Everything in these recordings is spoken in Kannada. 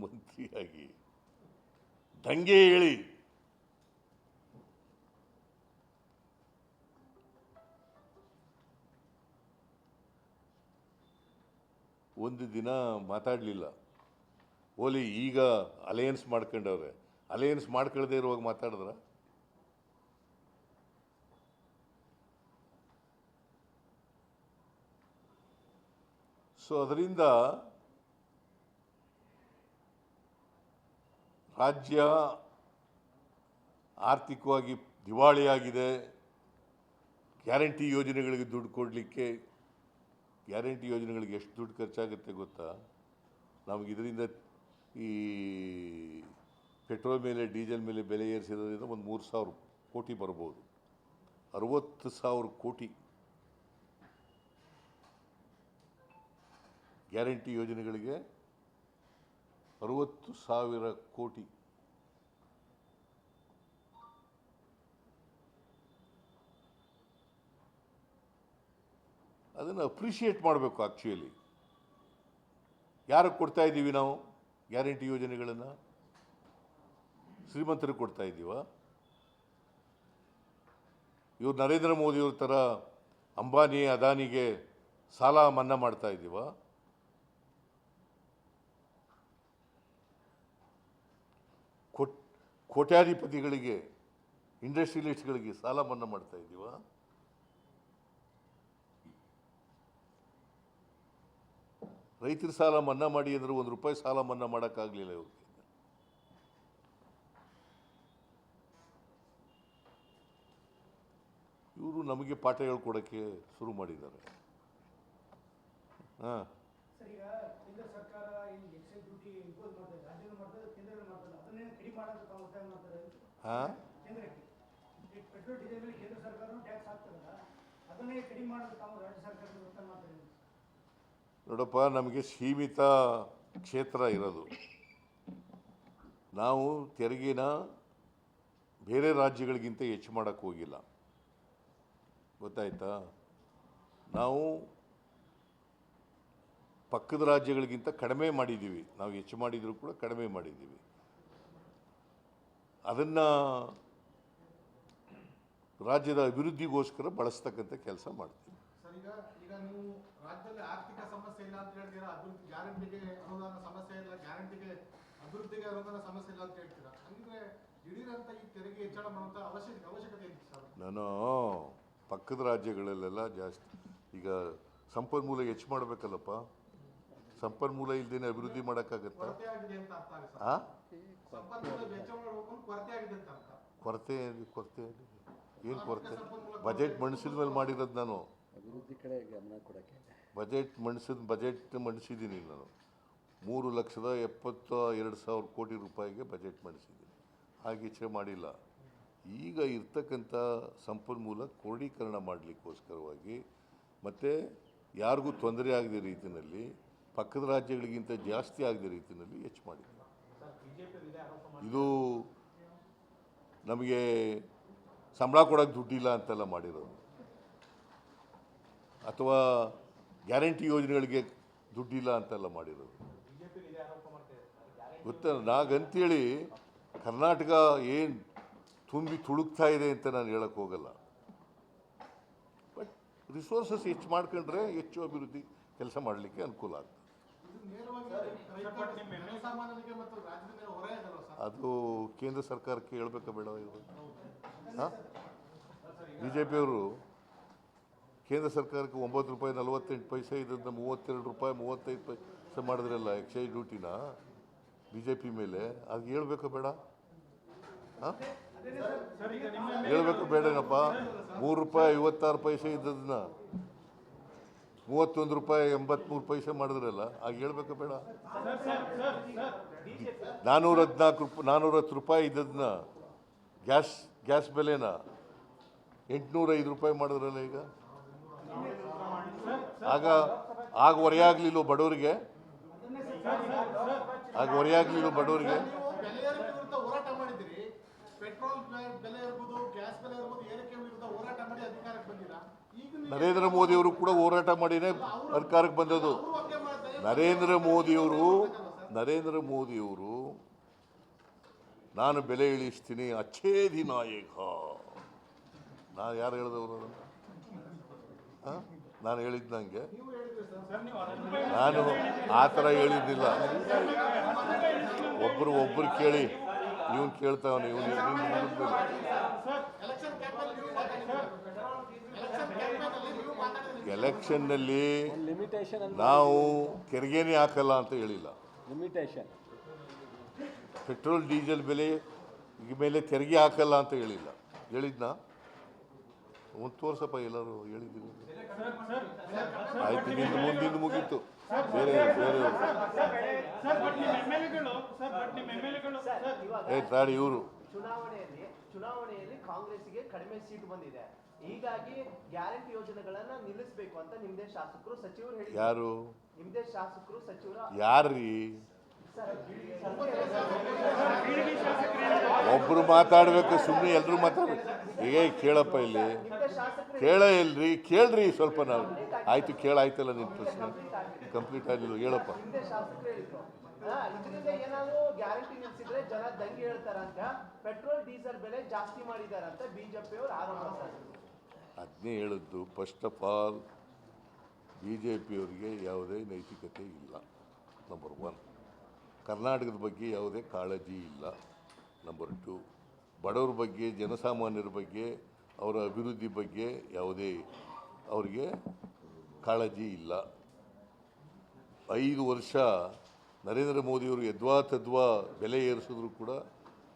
ಮಂತ್ರಿಯಾಗಿ. ದಂಗೆ ಹೇಳಿ. ಒಂದು ದಿನ ಮಾತಾಡಲಿಲ್ಲ. ಓಲಿ, ಈಗ ಅಲಯನ್ಸ್ ಮಾಡ್ಕೊಂಡವ್ರೆ. ಅಲಯನ್ಸ್ ಮಾಡ್ಕೊಳ್ದೆ ಇರುವಾಗ ಮಾತಾಡಿದ್ರ? ಸೊ ಅದರಿಂದ ರಾಜ್ಯ ಆರ್ಥಿಕವಾಗಿ ದಿವಾಳಿಯಾಗಿದೆ. ಗ್ಯಾರಂಟಿ ಯೋಜನೆಗಳಿಗೆ ದುಡ್ಡು ಕೊಡಲಿಕ್ಕೆ ಗ್ಯಾರಂಟಿ ಯೋಜನೆಗಳಿಗೆ ಎಷ್ಟು ದುಡ್ಡು ಖರ್ಚಾಗುತ್ತೆ ಗೊತ್ತಾ? ನಮಗೆ ಇದರಿಂದ ಈ ಪೆಟ್ರೋಲ್ ಮೇಲೆ, ಡೀಸೆಲ್ ಮೇಲೆ ಬೆಲೆ ಏರಿಸಿರೋದ್ರಿಂದ ಒಂದು ಮೂರು ಸಾವಿರ ಕೋಟಿ ಬರ್ಬೋದು. ಅರವತ್ತು ಸಾವಿರ ಕೋಟಿ ಗ್ಯಾರಂಟಿ ಯೋಜನೆಗಳಿಗೆ ಅರುವತ್ತು ಸಾವಿರ ಕೋಟಿ. ಅದನ್ನು ಅಪ್ರಿಷಿಯೇಟ್ ಮಾಡಬೇಕು ಆ್ಯಕ್ಚುಲಿ ಯಾರಿಗೆ ಕೊಡ್ತಾ ಇದ್ದೀವಿ ನಾವು? ಗ್ಯಾರಂಟಿ ಯೋಜನೆಗಳನ್ನು? ಶ್ರೀಮಂತರಿಗೆ ಕೊಡ್ತಾ ಇದ್ದೀವ? ಇವ್ರು ನರೇಂದ್ರ ಮೋದಿಯವ್ರ ಥರ ಅಂಬಾನಿ ಅದಾನಿಗೆ ಸಾಲ ಮನ್ನಾ ಮಾಡ್ತಾ ಇದ್ದೀವ? ಕೋಟ್, ಕೋಟ್ಯಾಧಿಪತಿಗಳಿಗೆ, ಇಂಡಸ್ಟ್ರಿಯಲಿಸ್ಟ್ಗಳಿಗೆ ಸಾಲ ಮನ್ನಾ ಮಾಡ್ತಾ ಇದ್ದೀವ? ರೈತರ ಸಾಲ ಮನ್ನಾ ಮಾಡಿ ಅಂದ್ರೆ ಒಂದು ರೂಪಾಯಿ ಸಾಲ ಮನ್ನಾ ಮಾಡೋಕ್ಕಾಗಲಿಲ್ಲ ಇವ್ರಿಗೆ ಇವರು ನಮಗೆ ಪಾಠ ಹೇಳ್ಕೊಡೋಕ್ಕೆ ಶುರು ಮಾಡಿದ್ದಾರೆ. ಹಾಂ. ಮಾಡ್ತಾರೆ. ನೋಡಪ್ಪ ನಮಗೆ ಸೀಮಿತ ಕ್ಷೇತ್ರ ಇರೋದು. ನಾವು ತೆರಿಗೆನ ಬೇರೆ ರಾಜ್ಯಗಳಿಗಿಂತ ಹೆಚ್ಚು ಮಾಡೋಕ್ಕೆ ಹೋಗಿಲ್ಲ. ಗೊತ್ತಾಯ್ತಾ? ನಾವು ಪಕ್ಕದ ರಾಜ್ಯಗಳಿಗಿಂತ ಕಡಿಮೆ ಮಾಡಿದ್ದೀವಿ. ನಾವು ಹೆಚ್ಚು ಮಾಡಿದರೂ ಕೂಡ ಕಡಿಮೆ ಮಾಡಿದ್ದೀವಿ. ಅದನ್ನು ರಾಜ್ಯದ ಅಭಿವೃದ್ಧಿಗೋಸ್ಕರ ಬಳಸ್ತಕ್ಕಂಥ ಕೆಲಸ ಮಾಡ್ತೀವಿ. ನಾನು ಪಕ್ಕದ ರಾಜ್ಯಗಳಲ್ಲೆಲ್ಲ ಜಾಸ್ತಿ ಈಗ ಸಂಪನ್ಮೂಲ ಹೆಚ್ಚು ಮಾಡಬೇಕಲ್ಲಪ್ಪ. ಸಂಪನ್ಮೂಲ ಇಲ್ದೇನೆ ಅಭಿವೃದ್ಧಿ ಮಾಡೋಕ್ಕಾಗತ್ತೆ? ಕೊರತೆ ಕೊರತೆ ಕೊರತೆ ಏನು ಕೊರತೆ? ಬಜೆಟ್ ಮಂಡಿಸಿದ ಮೇಲೆ ಮಾಡಿರೋದು ನಾನು. ಅಭಿವೃದ್ಧಿ ಕಡೆ ಗಮನ ಕೊಡೋಕ್ಕೆ. ಬಜೆಟ್ ಮಂಡಿಸಿದ ಬಜೆಟ್ ಮಂಡಿಸಿದ್ದೀನಿ ನಾನು. ಮೂರು ಲಕ್ಷದ ಎಪ್ಪತ್ತ ಎರಡು ಸಾವಿರ ಕೋಟಿ ರೂಪಾಯಿಗೆ ಬಜೆಟ್ ಮಂಡಿಸಿದ್ದೀನಿ ಹಾಗೆ ಹೆಚ್ಚೆ ಮಾಡಿಲ್ಲ. ಈಗ ಇರ್ತಕ್ಕಂಥ ಸಂಪನ್ಮೂಲ ಕ್ರೋಢೀಕರಣ ಮಾಡಲಿಕ್ಕೋಸ್ಕರವಾಗಿ ಮತ್ತು ಯಾರಿಗೂ ತೊಂದರೆ ಆಗದ ರೀತಿಯಲ್ಲಿ ಪಕ್ಕದ ರಾಜ್ಯಗಳಿಗಿಂತ ಜಾಸ್ತಿ ಆಗದ ರೀತಿಯಲ್ಲಿ ಹೆಚ್ಚು ಮಾಡಿದ್ದೀನಿ. ಇದು ನಮಗೆ ಸಂಬಳ ಕೊಡೋಕ್ಕೆ ದುಡ್ಡಿಲ್ಲ ಅಂತೆಲ್ಲ ಮಾಡಿರೋದು ಅಥವಾ ಗ್ಯಾರಂಟಿ ಯೋಜನೆಗಳಿಗೆ ದುಡ್ಡಿಲ್ಲ ಅಂತೆಲ್ಲ ಮಾಡಿರೋದು ಗೊತ್ತ? ನಾಗಂತೇಳಿ ಕರ್ನಾಟಕ ಏನು ತುಂಬಿ ತುಳುಕ್ತಾ ಇದೆ ಅಂತ ನಾನು ಹೇಳಕ್ಕೆ ಹೋಗಲ್ಲ. ಬಟ್ ರಿಸೋರ್ಸಸ್ ಹೆಚ್ಚು ಮಾಡ್ಕೊಂಡ್ರೆ ಹೆಚ್ಚು ಅಭಿವೃದ್ಧಿ ಕೆಲಸ ಮಾಡಲಿಕ್ಕೆ ಅನುಕೂಲ ಆಗ್ತದೆ. ಅದು ಕೇಂದ್ರ ಸರ್ಕಾರಕ್ಕೆ ಹೇಳ್ಬೇಕಾ ಬೇಡ ಇದು? ಹಾಂ? ಬಿ ಜೆ ಪಿಯವರು ಕೇಂದ್ರ ಸರ್ಕಾರಕ್ಕೆ ಒಂಬತ್ತು ರೂಪಾಯಿ ನಲವತ್ತೆಂಟು ಪೈಸೆ ಇದನ್ನು ಮೂವತ್ತೆರಡು ರೂಪಾಯಿ, ಮೂವತ್ತೈದು ಪೈಸೆ ಮಾಡಿದ್ರಲ್ಲ ಎಕ್ಸೈಸ್ ಡ್ಯೂಟಿನ ಬಿ ಜೆ ಪಿ ಮೇಲೆ ಅದು ಹೇಳ್ಬೇಕಾ ಬೇಡ? ಹಾಂ? ಹೇಳ್ಬೇಕು ಬೇಡನಪ್ಪ? ಮೂರು ರೂಪಾಯಿ ಐವತ್ತಾರು ಪೈಸೆ ಇದ್ದದನ್ನ ಮೂವತ್ತೊಂದು ರೂಪಾಯಿ ಎಂಬತ್ತ್ಮೂರು ಪೈಸೆ ಮಾಡಿದ್ರಲ್ಲ ಆಗ ಹೇಳ್ಬೇಕು ಬೇಡ. ನಾನ್ನೂರ ಹದಿನಾಲ್ಕು ರೂಪಾಯಿ ನಾನ್ನೂರ ಹತ್ತು ರೂಪಾಯಿ ಇದ್ದದನ್ನ ಗ್ಯಾಸ್ ಗ್ಯಾಸ್ ಬೆಲೆನ ಎಂಟುನೂರ ಐದು ರೂಪಾಯಿ ಮಾಡಿದ್ರಲ್ಲ ಈಗ? ಆಗ ಆಗ ಹೊರೆಯಾಗ್ಲಿಲ್ಲ ಬಡವರಿಗೆ? ಆಗ ಹೊರೆಯಾಗಲಿಲ್ಲ ಬಡವರಿಗೆ ನೀವು ಬೆಲೆ ಏರಿಕೆ ವಿರುದ್ಧ ಹೋರಾಟ ಮಾಡಿದಿರಿ ಪೆಟ್ರೋಲ್ ಬೆ- ಬೆಲೆ ಇರ್ಬೋದು ಗ್ಯಾಸ್ ಬೆಲೆ ಇರ್ಬೋದು ಏರಿಕೆ ವಿರುದ್ಧ ಹೋರಾಟ ಮಾಡಿ ಅಧಿಕಾರಕ್ಕೆ ಬಂದಿರಾ ಈಗ ನೀವು ನರೇಂದ್ರ ಮೋದಿಯವರು ಕೂಡ ಹೋರಾಟ ಮಾಡಿನೇ ಸರ್ಕಾರಕ್ಕೆ ಬಂದದ್ದು. ನರೇಂದ್ರ ಮೋದಿಯವರು ನರೇಂದ್ರ ಮೋದಿಯವರು, ನಾನು ಬೆಲೆ ಇಳಿಸ್ತೀನಿ ಅಚ್ಛೇದಿ ನಾಯಕ. ನಾನು ಯಾರು ಹೇಳಿದವರು? ನಾನು ಹೇಳಿದ್ದಂಗೆ ನಾನು ಆ ಥರ ಹೇಳಿದ್ದಿಲ್ಲ. ಒಬ್ಬರು ಒಬ್ಬರು ಕೇಳಿ, ಇವನು ಕೇಳ್ತಾವನು, ಇವನು ಎಲೆಕ್ಷನ್ ಕ್ಯಾಂಪಲ್ಲಿ ನೀವು ಮಾತಾಡಿದ್ದೀರಾ ಎಲೆಕ್ಷನ್ ಕ್ಯಾಂಪೇನಲ್ಲಿ ನೀವು ಮಾತಾಡಿದ್ದೀರಾ ಎಲೆಕ್ಷನ್ನಲ್ಲಿ ಲಿಮಿಟೇಷನ್ ಅಂತ ನಾವು ತೆರಿಗೆನೇ ಹಾಕಲ್ಲ ಅಂತ ಹೇಳಿಲ್ಲ. ಲಿಮಿಟೇಷನ್ ಪೆಟ್ರೋಲ್ ಡೀಸೆಲ್ ಬೆಲೆ ಈ ಮೇಲೆ ತೆರಿಗೆ ಹಾಕಲ್ಲ ಅಂತ ಹೇಳಿಲ್ಲ. ಹೇಳಿದ್ನಾ? ಒಂದು ತೋರ್ಸಪ್ಪ ಎಲ್ಲರೂ ಹೇಳಿದ್ದೀನಿ ಆಯ್ತು ನಿಂದು ಮುಂದಿನ ಮುಗೀತು. ಬೇರೆ ಬೇರೆ. ಏ ತಾಡಿ ಇವರು. ಚುನಾವಣೆಯಲ್ಲಿ ಚುನಾವಣೆಯಲ್ಲಿ ಕಾಂಗ್ರೆಸ್ಗೆ ಕಡಿಮೆ ಸೀಟ್ ಬಂದಿದೆ. ಹೀಗಾಗಿ ಗ್ಯಾರಂಟಿ ಯೋಜನೆಗಳನ್ನ ನಿಲ್ಲಿಸಬೇಕು ಅಂತ ನಿಮ್ದೇ ಶಾಸಕರು ಸಚಿವರು ಹೇಳಿ ಯಾರು? ನಿಮ್ದೇ ಶಾಸಕರು ಸಚಿವರು ಯಾರ್ರೀ? ಒಬ್ರು ಮಾತಾಡ್ಬೇಕು ಸುಮ್ಮನೆ ಎಲ್ರು ಮಾತಾಡ್ಬೇಕು. ಈಗ ಕೇಳಪ್ಪ ಇಲ್ಲಿ. ಕೇಳ ಇಲ್ರಿ ಕೇಳ್ರಿ ಸ್ವಲ್ಪ ನಾವು. ಆಯ್ತು ಕೇಳಾಯ್ತಲ್ಲ ನಿನ್ನ ಪ್ರಶ್ನೆ. ಕಂಪ್ಲೀಟ್ ಆಗಿಲ್ಲ ಹೇಳಪ್ಪ. ಇದರಿಂದ ಏನಾದ್ರು ಗ್ಯಾರಂಟಿ ನಿಲ್ಸಿದ್ರೆ ಜನ ದಂಗೆ ಹೇಳ್ತಾರಂತ. ಪೆಟ್ರೋಲ್ ಡೀಸೆಲ್ ಬೆಲೆ ಜಾಸ್ತಿ ಮಾಡಿದಾರಂತ ಬಿಜೆಪಿ ಅವರು ಆರೋಪ ಸರ್. ಅದನ್ನೇ ಹೇಳಿದ್ದು first of all B J ಪಿಯವರಿಗೆ ಯಾವುದೇ ನೈತಿಕತೆ ಇಲ್ಲ ನಂಬರ್ ಒನ್ ಕರ್ನಾಟಕದ ಬಗ್ಗೆ ಯಾವುದೇ ಕಾಳಜಿ ಇಲ್ಲ ನಂಬರ್ ಟು ಬಡವ್ರ ಬಗ್ಗೆ, ಜನಸಾಮಾನ್ಯರ ಬಗ್ಗೆ, ಅವರ ಅಭಿವೃದ್ಧಿ ಬಗ್ಗೆ ಯಾವುದೇ ಅವರಿಗೆ ಕಾಳಜಿ ಇಲ್ಲ. ಐದು ವರ್ಷ ನರೇಂದ್ರ ಮೋದಿಯವರು ಯದ್ವಾ ತದ್ವಾ ಬೆಲೆ ಏರಿಸಿದ್ರು ಕೂಡ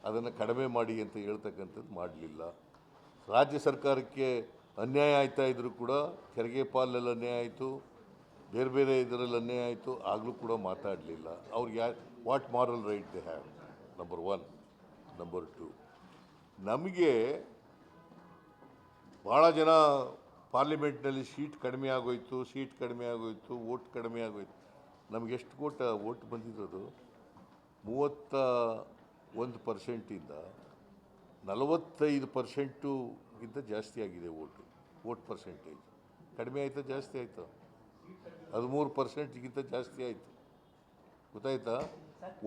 ಅದನ್ನು ಕಡಿಮೆ ಮಾಡಿ ಅಂತ ಹೇಳ್ತಕ್ಕಂಥದ್ದು ಮಾಡಲಿಲ್ಲ. ರಾಜ್ಯ ಸರ್ಕಾರಕ್ಕೆ ಅನ್ಯಾಯ ಆಯ್ತಾ ಇದ್ರು ಕೂಡ ತೆರಿಗೆ ಪಾಲಲ್ಲಿ ಅನ್ಯಾಯ ಆಯಿತು, ಬೇರೆ ಬೇರೆ ಇದರಲ್ಲಿ ಅನ್ಯಾಯ ಆಯಿತು, ಆಗಲೂ ಕೂಡ ಮಾತಾಡಲಿಲ್ಲ. ಅವ್ರಿಗೆ ಯಾ what moral right they have number one number two ನಮಗೆ ಭಾಳ ಜನ ಪಾರ್ಲಿಮೆಂಟ್ನಲ್ಲಿ ಸೀಟ್ ಕಡಿಮೆ ಆಗೋಯ್ತು, ಸೀಟ್ ಕಡಿಮೆ ಆಗೋಯ್ತು ಓಟ್ ಕಡಿಮೆ ಆಗೋಯ್ತು. ನಮ್ಗೆ ಎಷ್ಟು ಕೋಟ ಓಟ್ ಬಂದಿರೋದು ಮೂವತ್ತ ಒಂದು ಪರ್ಸೆಂಟಿಂದ ನಲವತ್ತೈದು ಪರ್ಸೆಂಟುಗಿಂತ ಜಾಸ್ತಿ ಆಗಿದೆ ಓಟು ಓಟ್ ಪರ್ಸೆಂಟೇಜ್ ಕಡಿಮೆ ಆಯಿತು, ಜಾಸ್ತಿ ಆಯಿತು? ಹದಿಮೂರು ಪರ್ಸೆಂಟ್ಗಿಂತ ಜಾಸ್ತಿ ಆಯಿತು. ಗೊತ್ತಾಯ್ತಾ?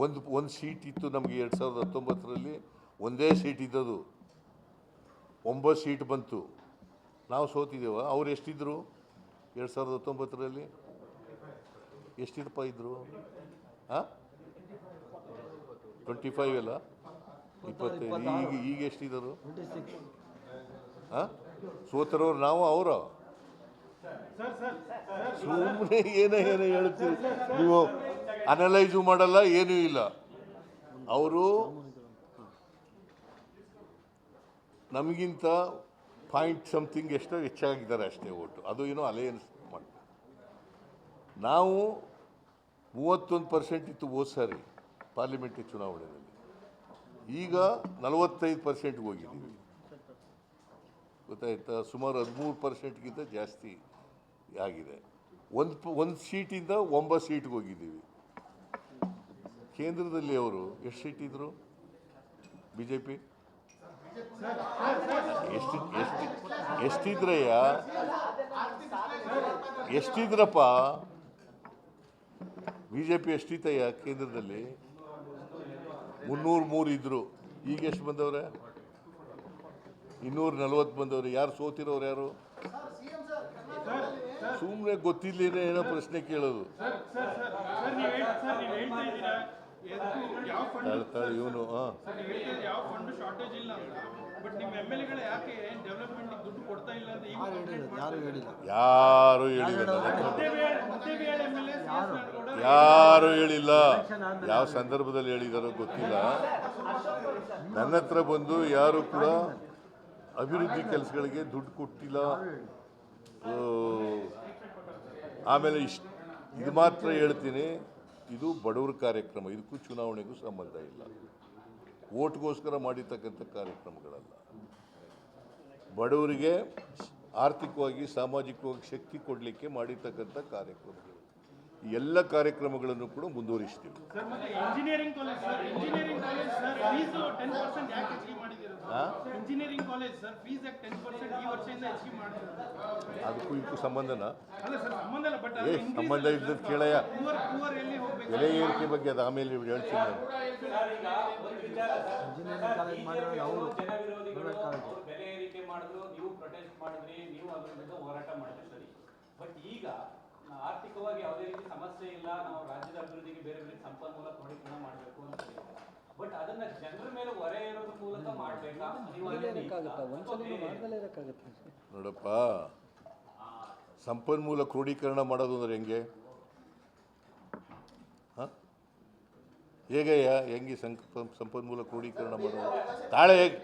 ಒಂದು ಒಂದು ಸೀಟ್ ಇತ್ತು ನಮಗೆ ಎರಡು ಸಾವಿರದ ಹತ್ತೊಂಬತ್ತರಲ್ಲಿ, ಒಂದೇ ಸೀಟ್ ಇದ್ದದು ಒಂಬತ್ತು ಸೀಟ್ ಬಂತು. ನಾವು ಸೋತಿದ್ದೇವ ಅವ್ರು ಎಷ್ಟಿದ್ರು? ಎರಡು ಸಾವಿರದ ಹತ್ತೊಂಬತ್ತರಲ್ಲಿ? ಎಷ್ಟಿದಪ್ಪ ಇದ್ದರು ಹಾಂ ಟ್ವೆಂಟಿ ಫೈವ್ ಅಲ್ಲ? ಇಪ್ಪತ್ತೈದು. ಈಗ ಈಗ ಎಷ್ಟಿದ್ದರು ಹಾಂ ಸೋತರವ್ರು ನಾವು, ಅವರು? ಸುಮ್ಮನೆ ಏನೋ ಏನೋ ಹೇಳ್ತೀವಿ ನೀವು ಅನಲೈಸು ಮಾಡಲ್ಲ, ಏನೂ ಇಲ್ಲ. ಅವರು ನಮಗಿಂತ ಪಾಯಿಂಟ್ ಸಮಥಿಂಗ್ ಎಷ್ಟೋ ಹೆಚ್ಚಾಗಿದ್ದಾರೆ ಅಷ್ಟೇ ಓಟು. ಅದು ಏನೋ ಅಲಯನ್ಸ್ ಮಾಡ್ತಾರೆ ನಾವು ಮೂವತ್ತೊಂದು ಪರ್ಸೆಂಟ್ ಇತ್ತು ಹೋದ ಸಾರಿ ಪಾರ್ಲಿಮೆಂಟ್ರಿ ಚುನಾವಣೆಯಲ್ಲಿ. ಈಗ ನಲವತ್ತೈದು ಪರ್ಸೆಂಟ್ಗೆ ಹೋಗಿದ್ದೀವಿ. ಗೊತ್ತಾಯ್ತಾ? ಸುಮಾರು ಹದಿಮೂರು ಪರ್ಸೆಂಟ್ಗಿಂತ ಜಾಸ್ತಿ ಆಗಿದೆ. ಒಂದು ಒಂದು ಸೀಟಿಂದ ಒಂಬತ್ತು ಸೀಟ್ಗೆ ಹೋಗಿದ್ದೀವಿ. ಕೇಂದ್ರದಲ್ಲಿ ಅವರು ಎಷ್ಟು ಸೀಟ್ ಇದ್ದರು ಬಿ ಜೆ ಪಿ ಎಷ್ಟು ಎಷ್ಟು, ಎಷ್ಟಿದ್ರಯ್ಯ? ಎಷ್ಟಿದ್ರಪ್ಪ? ಬಿ ಜೆ ಪಿ ಎಷ್ಟಿತ್ತಯ್ಯ ಕೇಂದ್ರದಲ್ಲಿ? ಮುನ್ನೂರು ಮೂರು ಇದ್ರು. ಈಗ ಎಷ್ಟು ಬಂದವ್ರೆ? ಇನ್ನೂರ ನಲ್ವತ್ತು ಬಂದವರು, ಯಾರು ಸೋತಿರೋರು ಯಾರು? ಸುಮ್ಮನೆ ಗೊತ್ತಿಲ್ಲ ಏನೋ ಪ್ರಶ್ನೆ ಕೇಳೋದು. ಇವನು ಯಾರು ಹೇಳಿಲ್ಲ ಯಾರು ಹೇಳಿಲ್ಲ? ಯಾವ ಸಂದರ್ಭದಲ್ಲಿ ಹೇಳಿದಾರೋ ಗೊತ್ತಿಲ್ಲ. ನನ್ನ ಹತ್ರ ಬಂದು ಯಾರು ಕೂಡ ಅಭಿವೃದ್ಧಿ ಕೆಲಸಗಳಿಗೆ ದುಡ್ಡು ಕೊಟ್ಟಿಲ್ಲ. ಆಮೇಲೆ ಇಷ್ಟು ಇದು ಮಾತ್ರ ಹೇಳ್ತೀನಿ ಇದು ಬಡವರ ಕಾರ್ಯಕ್ರಮ ಇದಕ್ಕೂ ಚುನಾವಣೆಗೂ ಸಂಬಂಧ ಇಲ್ಲ. ಓಟ್ಗೋಸ್ಕರ ಮಾಡಿರ್ತಕ್ಕಂಥ ಕಾರ್ಯಕ್ರಮಗಳಲ್ಲ. ಬಡವರಿಗೆ ಆರ್ಥಿಕವಾಗಿ ಸಾಮಾಜಿಕವಾಗಿ ಶಕ್ತಿ ಕೊಡಲಿಕ್ಕೆ ಮಾಡಿರ್ತಕ್ಕಂಥ ಕಾರ್ಯಕ್ರಮಗಳು. ಎಲ್ಲ ಕಾರ್ಯಕ್ರಮಗಳನ್ನು ಕೂಡ ಮುಂದುವರಿಸ್ತೀವಿ ಸರ್ ಮತ್ತೆ engineering college sir engineering college sir fees ten percent ಯಾಕೆ ಹೆಚ್ಚಿಗೆ ಮಾಡಿದ್ದೀರಾ? ಇಂಜಿನಿಯರಿಂಗ್ ಕಾಲೇಜ್ ಸರ್ ಫೀಸ್ ಯಾಕೆ ಟೆನ್ ಪರ್ಸೆಂಟ್ ಈ ವರ್ಷದಿಂದ ಹೆಚ್ಚಿಗೆ ಮಾಡಿದ್ರು ಅದಕ್ಕೂ ಇದಕ್ಕೂ ಸಂಬಂಧನ? ಅಲ್ಲ ಸರ್ ಸಂಬಂಧ ಇಲ್ಲ ಬಟ್ ಏ ಸಂಬಂಧ ಇದ್ದದ್ದು ಕೇಳಯ್ಯ. ಬೆಲೆ ಏರಿಕೆ ಬಗ್ಗೆ ಅದು ಆಮೇಲೆ ಹೇಳ್ತೀನಿ ನಾನು. ಇಂಜಿನಿಯರಿಂಗ್ ಕಾಲೇಜ್ ಮಾಡಿರೋ ಜನವಿರೋಧಿಗಳು ಅವ್ರು ಬೆಲೆ ಏರಿಕೆ ಮಾಡಿದ್ರು ನೀವು ಪ್ರೊಟೆಸ್ಟ್ ಮಾಡಿದ್ರಿ ನೀವು ಅದ್ರ ವಿರುದ್ಧ ಹೋರಾಟ ಮಾಡಿದ್ರಿ ಸರಿ. ಬಟ್ ಈಗ ಆರ್ಥಿಕವಾಗಿ ಯಾವುದೇ ರೀತಿ ಸಮಸ್ಯೆ ಇಲ್ಲ ನಾವು ರಾಜ್ಯದ ಅಭಿವೃದ್ಧಿಗೆ ಬೇರೆ ಬೇರೆ ಸಂಪನ್ಮೂಲ ಕ್ರೋಢೀಕರಣ ಮಾಡಬೇಕು ಅಂತ ಬಟ್ ಅದನ್ನ ಜನರ ಮೇಲೆ ಹೊರೆ ಇರೋದ್ರ ಮೂಲಕ ಮಾಡಬೇಕಾಗುತ್ತೆ ನೋಡಪ್ಪ ಸಂಪನ್ಮೂಲ ಕ್ರೋಢೀಕರಣ ಮಾಡೋದು ಅಂದ್ರೆ ಹೆಂಗೆ? ಹಾಂ? ಹೇಗಯ್ಯ ಹೆಂಗೆ ಸಂಪ ಸಂಪನ್ಮೂಲ ಕ್ರೋಢೀಕರಣ ಮಾಡೋದು? ತಾಳೆ ಹೇಗೆ?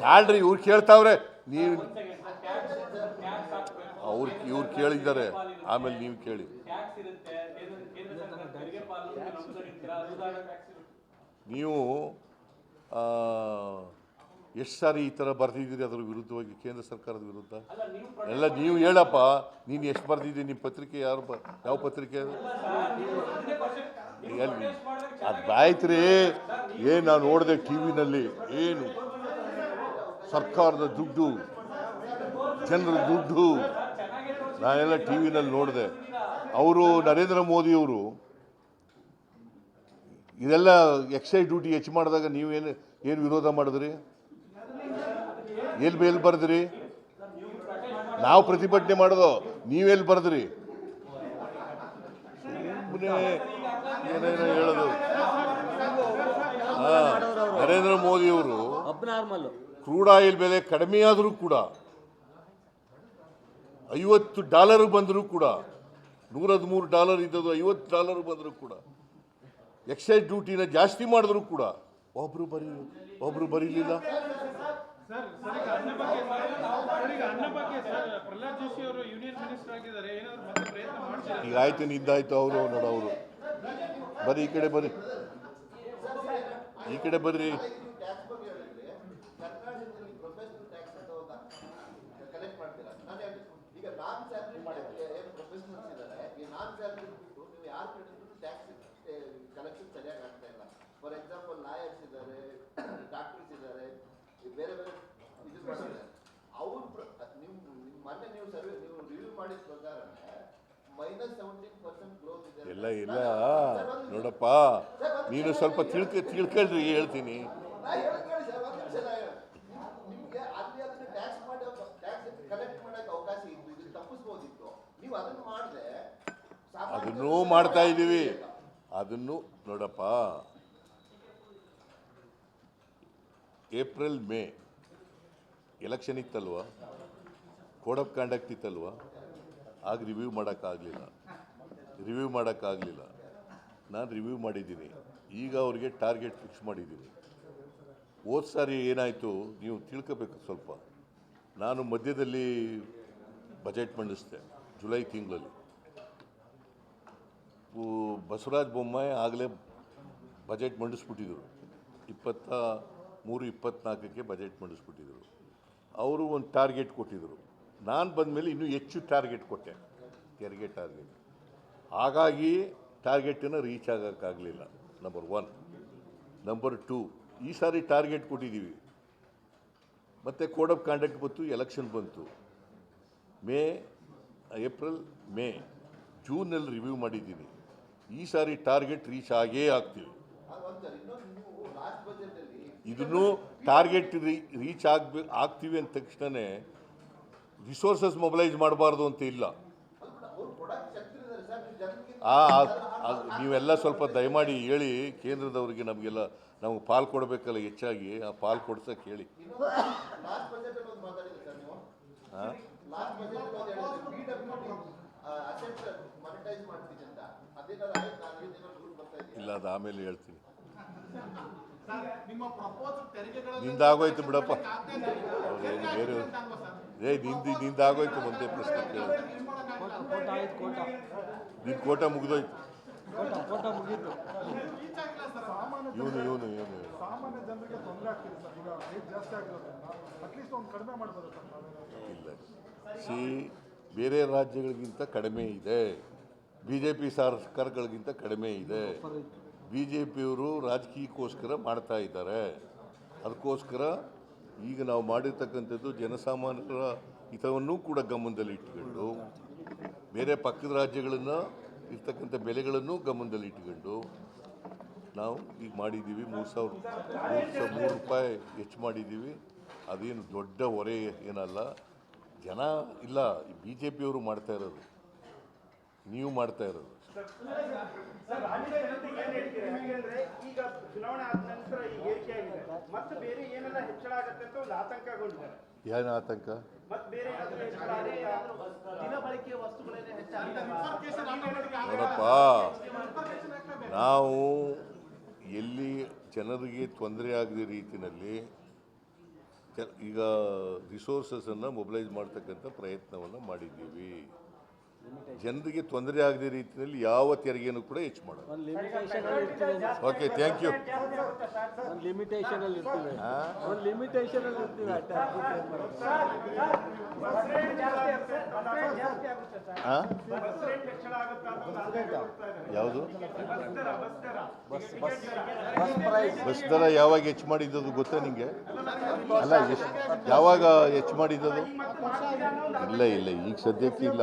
ತಾಳ್ರಿ ಇವ್ರು ಕೇಳ್ತಾವ್ರೆ. ನೀವು ಅವ್ರು ಇವ್ರು ಕೇಳಿದ್ದಾರೆ. ಆಮೇಲೆ ನೀವು ಕೇಳಿ. ನೀವು ಎಷ್ಟು ಸಾರಿ ಈ ಥರ ಬರ್ತಿದ್ದೀರಿ ಅದ್ರ ವಿರುದ್ಧವಾಗಿ ಕೇಂದ್ರ ಸರ್ಕಾರದ ವಿರುದ್ಧ? ಎಲ್ಲ ನೀವು ಹೇಳಪ್ಪ, ನೀನು ಎಷ್ಟು ಬರೆದಿದ್ದೀನಿ ನಿಮ್ಮ ಪತ್ರಿಕೆ ಯಾರು ಯಾವ ಪತ್ರಿಕೆ ಅದು? ಅದು ರೀ ಏನು ನಾನು ನೋಡಿದೆ ಟಿ ವಿನಲ್ಲಿ. ಏನು ಸರ್ಕಾರದ ದುಡ್ಡು. ಜನರ ದುಡ್ಡು ನಾನೆಲ್ಲ ಟಿ ವಿನಲ್ಲಿ ನೋಡಿದೆ. ಅವರು ನರೇಂದ್ರ ಮೋದಿಯವರು ಇದೆಲ್ಲ ಎಕ್ಸೈಸ್ ಡ್ಯೂಟಿ ಹೆಚ್ಚು ಮಾಡಿದಾಗ ನೀವೇನು ಏನು ವಿರೋಧ ಮಾಡಿದ್ರಿ? ಎಲ್ಲಿ ಎಲ್ಲಿ ಬರೆದ್ರಿ? ನಾವು ಪ್ರತಿಭಟನೆ ಮಾಡೋದು ನೀವೆಲ್ಲಿ ಬರೆದ್ರಿ? ಏನೇನೋ ಹೇಳೋದು. ಹಾ ನರೇಂದ್ರ ಮೋದಿಯವರು ಕ್ರೂಡ್ ಆಯಿಲ್ ಬೆಲೆ ಕಡಿಮೆ ಆದರೂ ಕೂಡ ಐವತ್ತು ಡಾಲರ್ ಬಂದರೂ ಕೂಡ ನೂರ ಹದಿಮೂರು ಡಾಲರ್ ಇದ್ದದ್ದು ಐವತ್ತು ಡಾಲರ್ ಬಂದರೂ ಕೂಡ ಎಕ್ಸೈಸ್ ಡ್ಯೂಟಿನ ಜಾಸ್ತಿ ಮಾಡಿದ್ರು ಕೂಡ ಒಬ್ರು ಬರೀ ಒಬ್ರು ಬರೀಲಿಲ್ಲ. ಈಗ ಆಯ್ತು ನಿದ್ದಾಯ್ತು ಅವರು ಆಯ್ತು ಅವರು ಬರೀ ಈ ಕಡೆ ಬರ್ರಿ ಈ ಕಡೆ ಬರ್ರಿ ಟ್ಯಾಕ್ಸ್ ಬಗ್ಗೆ ಹೇಳಿದ್ರೆ ಕರ್ನಾಟಕದಲ್ಲಿ ಪ್ರೊಫೆಷನಲ್ ಟ್ಯಾಕ್ಸ್ ಅಂತ ಕಲೆಕ್ಟ್ ಮಾಡ್ತೀರಾ ನಾನು ಹೇಳ್ತೀನಿ ಈಗ ನಾನ್ ಸ್ಯಾಲ್ರಿ ಏನು ಪ್ರೊಫೆಷನಲ್ಸ್ ಇದ್ದಾರೆ ಈ ನಾನ್ ಸ್ಯಾಲ್ರಿ ಬಿಟ್ಟು ನೀವು ಯಾರು ಕೇಳಿದ್ರು ಟ್ಯಾಕ್ಸ್ ಕಲೆಕ್ಷನ್ ಸರಿಯಾಗಿ ಆಗ್ತಾ ಇಲ್ಲ. ಫಾರ್ ಎಕ್ಸಾಂಪಲ್ ಲಾಯರ್ಸ್ ಇದ್ದಾರೆ ಡಾಕ್ಟರ್ಸ್ ಇದ್ದಾರೆ ಬೇರೆ ಬೇರೆ ಇದು ಮಾಡಿದ್ದಾರೆ ಅವ್ರು ನೀವು ಮೊನ್ನೆ ನೀವು ಸರ್ವೆ ನೀವು ರಿವ್ಯೂ ಮಾಡಿದ ಪ್ರಕಾರ ಮೈನಸ್ ಸೆವೆಂಟೀನ್ ಪರ್ಸೆಂಟ್ ಗ್ರೋತ್ ಇದೆ ಎಲ್ಲ ಇಲ್ಲ ನೋಡಪ್ಪ ನೀನು ಸ್ವಲ್ಪ ತಿಳ್ಕ ತಿಳ್ಕೊಳ್ರಿ ಹೇಳ್ತೀನಿ ನಾ ಹೇಳೋದ್ ಕೇಳಿ ಸರ್, ಒಂದ್ ನಿಮಿಷ ನಾ ಹೇಳೋದ್. ನಿಮ್- ನಿಮ್ಗೆ ಅಲ್ಲಿ ಅದನ್ನ ಟ್ಯಾಕ್ಸ್ ಮಾಡಿ ಟ್ಯಾಕ್ಸ್ ಕಲೆಕ್ಟ್ ಮಾಡಕ್ ಅವಕಾಶ ಇತ್ತು ಇದು ತಪ್ಪಿಸ್ಬೋದಿತ್ತು ನೀವು ಅದನ್ನ ಮಾಡ್ತಾ ಇದ್ದೀವಿ. ಅದನ್ನು ನೋಡಪ್ಪ. April, May. ಎಲೆಕ್ಷನ್ ಇತ್ತಲ್ವ? ಕೋಡ್ ಆಫ್ ಕಾಂಡಕ್ಟ್ ಇತ್ತಲ್ವ? ಆಗ ರಿವ್ಯೂ ಮಾಡೋಕ್ಕಾಗಲಿಲ್ಲ. ರಿವ್ಯೂ ಮಾಡೋಕ್ಕಾಗಲಿಲ್ಲ. ನಾನು ರಿವ್ಯೂ ಮಾಡಿದ್ದೀನಿ. ಈಗ ಅವರಿಗೆ ಟಾರ್ಗೆಟ್ ಫಿಕ್ಸ್ ಮಾಡಿದ್ದೀನಿ. ಹೋದ ಸಾರಿ ಏನಾಯಿತು ನೀವು ತಿಳ್ಕೋಬೇಕು ಸ್ವಲ್ಪ. ನಾನು ಮಧ್ಯದಲ್ಲಿ ಬಜೆಟ್ ಮಂಡಿಸಿದೆ. ಜುಲೈ ತಿಂಗಳಲ್ಲಿ. ಬಸವರಾಜ ಬೊಮ್ಮಾಯಿ ಆಗಲೇ ಬಜೆಟ್ ಮಂಡಿಸ್ಬಿಟ್ಟಿದ್ರು. ಇಪ್ಪತ್ತ ಮೂರು, ಇಪ್ಪತ್ನಾಲ್ಕಕ್ಕೆ ಬಜೆಟ್ ಮಂಡಿಸ್ಬಿಟ್ಟಿದ್ರು. ಅವರು ಒಂದು ಟಾರ್ಗೆಟ್ ಕೊಟ್ಟಿದ್ದರು ನಾನು ಬಂದ ಮೇಲೆ ಇನ್ನೂ ಹೆಚ್ಚು ಟಾರ್ಗೆಟ್ ಕೊಟ್ಟೆ, ತೆರಿಗೆ ಟಾರ್ಗೆಟ್. ಹಾಗಾಗಿ ಟಾರ್ಗೆಟನ್ನು ರೀಚ್ ಆಗೋಕ್ಕಾಗಲಿಲ್ಲ, ನಂಬರ್ ಒನ್. ನಂಬರ್ ಟೂ, ಈ ಸಾರಿ ಟಾರ್ಗೆಟ್ ಕೊಟ್ಟಿದ್ದೀವಿ. ಮತ್ತು ಕೋಡ್ ಆಫ್ ಕಾಂಡಕ್ಟ್ ಬಂತು, ಎಲೆಕ್ಷನ್ ಬಂತು. ಮೇ ಏಪ್ರಿಲ್ ಮೇ ಜೂನಲ್ಲಿ ರಿವ್ಯೂ ಮಾಡಿದ್ದೀನಿ. ಈ ಸಾರಿ ಟಾರ್ಗೆಟ್ ರೀಚ್ ಆಗೇ ಆಗ್ತೀವಿ ಇದನ್ನು ಟಾರ್ಗೆಟ್ ರೀಚ್ ಆಗ್ಬೇಕು ಆಗ್ತೀವಿ ಅಂದ ತಕ್ಷಣವೇ ರಿಸೋರ್ಸಸ್ ಮೊಬಲೈಸ್ ಮಾಡಬಾರ್ದು ಅಂತ ಇಲ್ಲ. ನೀವೆಲ್ಲ ಸ್ವಲ್ಪ ದಯಮಾಡಿ ಹೇಳಿ ಕೇಂದ್ರದವರಿಗೆ ನಮಗೆಲ್ಲ ನಮಗೆ ಪಾಲ್ ಕೊಡಬೇಕಲ್ಲ ಹೆಚ್ಚಾಗಿ ಆ ಪಾಲ್ ಕೊಡ್ಸಕ್ಕೆ ಹೇಳಿ. ಲಾಸ್ಟ್ ಲಾಸ್ಟ್ ಬಜೆಟ್ ಮಾಡ್ತೀನಿ ಅಂತ. ಇಲ್ಲ ಅದು ಆಮೇಲೆ ಹೇಳ್ತೀನಿ. ಸರ್, ನಿಮ್ಮ ಪ್ರಪೋಸಲ್ ತೆರಿಗೆಗಳಲ್ಲಿ ನಿಂದಾಗೋಯ್ತು ಬಿಡಪ್ಪ. ಬೇರೆ? ಏ ನಿಂದು ನಿಂದಾಗೋಯ್ತು ಒಂದೇ ಪ್ರಶ್ನೆ ಕೇಳಿ. ನಿನ್ನ ಕೋಟ ಮುಗಿದೋಯ್ತು. ಕೋಟ ಕೋಟ ಮುಗೀತು. ರೀಚ್ ಆಗಿಲ್ಲ ಸರ್ ಇವನು ಇವನು ಇವನು ಸಾಮಾನ್ಯ ಜನರಿಗೆ ತೊಂದರೆ ಆಗ್ತಿದೆ ಸರ್. ಈಗ ಜಾಸ್ತಿ ಆಗಿರೋದ್ರಿಂದ ಅಟ್ಲೀಸ್ಟ್ ಒಂದು ಕಡಿಮೆ ಮಾಡ್ಬೋದು ಸರ್ ಇಲ್ಲ. ಸಿ, ಬೇರೆ ರಾಜ್ಯಗಳಿಗಿಂತ ಕಡಿಮೆ ಇದೆ. ಬಿ ಜೆ ಪಿ ಸರ್ಕಾರಗಳಿಗಿಂತ ಕಡಿಮೆ ಇದೆ. ಬಿ ಜೆ ಪಿಯವರು ರಾಜಕೀಯಕ್ಕೋಸ್ಕರ ಮಾಡ್ತಾ ಇದ್ದಾರೆ. ಅದಕ್ಕೋಸ್ಕರ ಈಗ ನಾವು ಮಾಡಿರ್ತಕ್ಕಂಥದ್ದು ಜನಸಾಮಾನ್ಯರ ಹಿತವನ್ನು ಕೂಡ ಗಮನದಲ್ಲಿ ಇಟ್ಕೊಂಡು ಬೇರೆ ಪಕ್ಕದ ರಾಜ್ಯಗಳನ್ನು ಇರ್ತಕ್ಕಂಥ ಬೆಲೆಗಳನ್ನು ಗಮನದಲ್ಲಿ ಇಟ್ಕೊಂಡು ನಾವು ಈಗ ಮಾಡಿದ್ದೀವಿ. ಮೂರು ಸಾವಿರ ಮೂರು ಸಾವಿರ, ಮೂರು ರೂಪಾಯಿ ಹೆಚ್ಚು ಮಾಡಿದ್ದೀವಿ. ಅದೇನು ದೊಡ್ಡ ಹೊರೆ ಏನಲ್ಲ. ಜನ ಇಲ್ಲ ಬಿ ಜೆ ಪಿಯವರು ಮಾಡ್ತಾ ಇರೋದು. ನೀವು ಮಾಡ್ತಾ ಇರೋದು. ಸರ್ ರಾಜ್ಯದ ಜನತೆಗೆ ಹೇಳ್ತೀರಾ? ಯಾಕಂದ್ರೆ ಈಗ ಚುನಾವಣೆ ಆದ ನಂತರ ಈಗ ಏರಿಕೆ ಆಗಿದೆ. ಮತ್ತೆ ಬೇರೆ ಏನೆಲ್ಲ ಹೆಚ್ಚಳ ಆಗುತ್ತೆ ಅಂತ ಆತಂಕಗೊಂಡಿದ್ದಾರೆ ಏನು ಆತಂಕ? ನೋಡಪ್ಪ ನಾವು ಎಲ್ಲಿ ಜನರಿಗೆ ತೊಂದರೆ ಆಗದ ರೀತಿಯಲ್ಲಿ ಈಗ ರಿಸೋರ್ಸಸನ್ನು ಮೊಬಿಲೈಸ್ ಮಾಡ್ತಕ್ಕಂಥ ಪ್ರಯತ್ನವನ್ನು ಮಾಡಿದ್ದೀವಿ. ಜನರಿಗೆ ತೊಂದರೆ ಆಗದ ರೀತಿಯಲ್ಲಿ ಯಾವ ತೆರಿಗೆಯನ್ನು ಕೂಡ ಹೆಚ್ಚು ಮಾಡೋದು. Okay thank you. ಯಾವುದು? ಬಸ್ ದರ ಯಾವಾಗ ಹೆಚ್ಚು ಮಾಡಿದ್ದದು ಗೊತ್ತಾ ನಿಮಗೆ ಅಲ್ಲ ಎಷ್ಟು ಯಾವಾಗ ಹೆಚ್ಚು ಮಾಡಿದ್ದದು? ಇಲ್ಲ ಇಲ್ಲ ಈಗ ಸದ್ಯಕ್ಕೆ ಇಲ್ಲ.